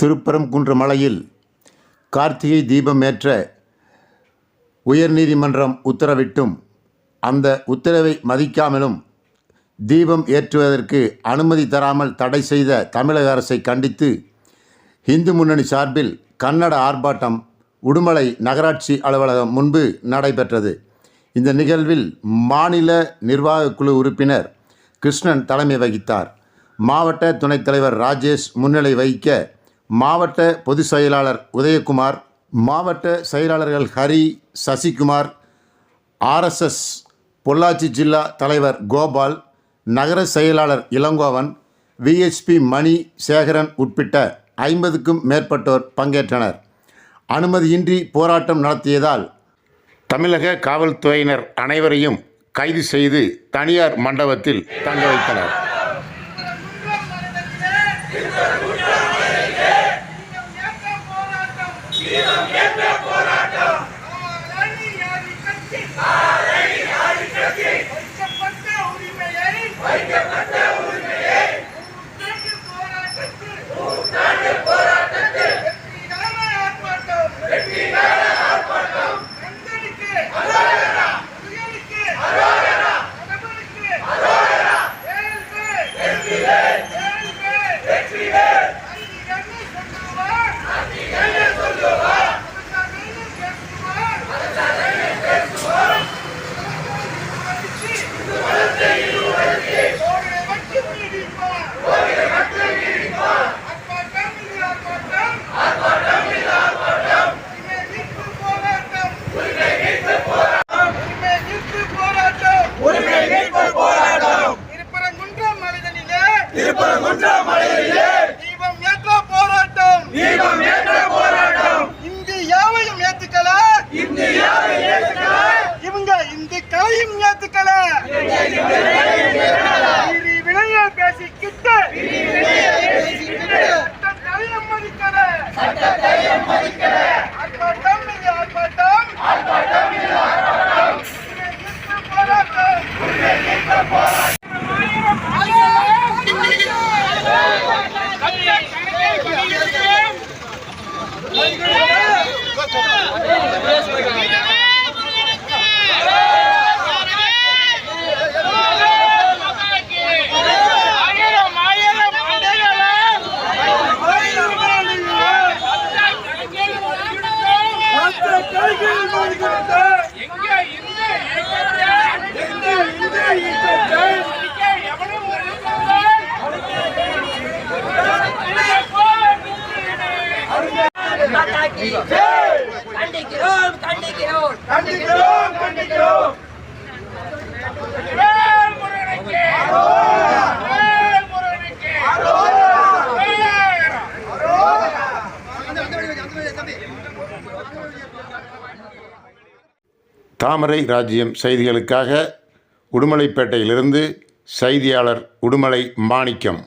திருப்பரங்குன்ற மலையில் கார்த்திகை தீபம் ஏற்ற உயர்நீதிமன்றம் உத்தரவிட்டும். அந்த உத்தரவை மதிக்காமலும் தீபம் ஏற்றுவதற்கு அனுமதி தராமல் தடை செய்த தமிழக அரசை கண்டித்து இந்து முன்னணி சார்பில் கன்னட ஆர்ப்பாட்டம் உடுமலை நகராட்சி அலுவலகம் முன்பு நடைபெற்றது. இந்த நிகழ்வில் மாநில நிர்வாக குழு உறுப்பினர் கிருஷ்ணன் தலைமை வகித்தார். மாவட்ட துணைத் தலைவர் ராஜேஷ் முன்னிலை வகிக்க மாவட்ட பொதுச் செயலாளர் உதயகுமார் மாவட்ட செயலாளர்கள் ஹரி சசிகுமார் ஆர்எஸ்எஸ் பொள்ளாச்சி ஜில்லா தலைவர் கோபால் நகர செயலாளர் இளங்கோவன் விஎச்பி மணி சேகரன் உட்பட்ட ஐம்பதுக்கும் மேற்பட்டோர் பங்கேற்றனர். அனுமதியின்றி போராட்டம் நடத்தியதால் தமிழக காவல்துறையினர் அனைவரையும் கைது செய்து தனியார் மண்டபத்தில் தங்க வைத்தனர். திருப்பரங்குன்றம் மலையிலே தீபம் ஏற்ற போராட்டம் தீபம் ஏற்ற போராட்டம் இந்தியாவையும் ஏத்துக்கல யாவையும் ஏற்றுக்கல இவங்க இந்துக்களையும் ஏத்துக்கல. ஆர்ப்பாட்டம் கண்டிக்கிறோம் கண்டிக்கிறோம் கண்டிக்கிறோம் கண்டிக்கிறோம் தாமரை ராஜ்யம் செய்திகளுக்காக உடுமலைப்பேட்டையிலிருந்து செய்தியாளர் உடுமலை மாணிக்கம்.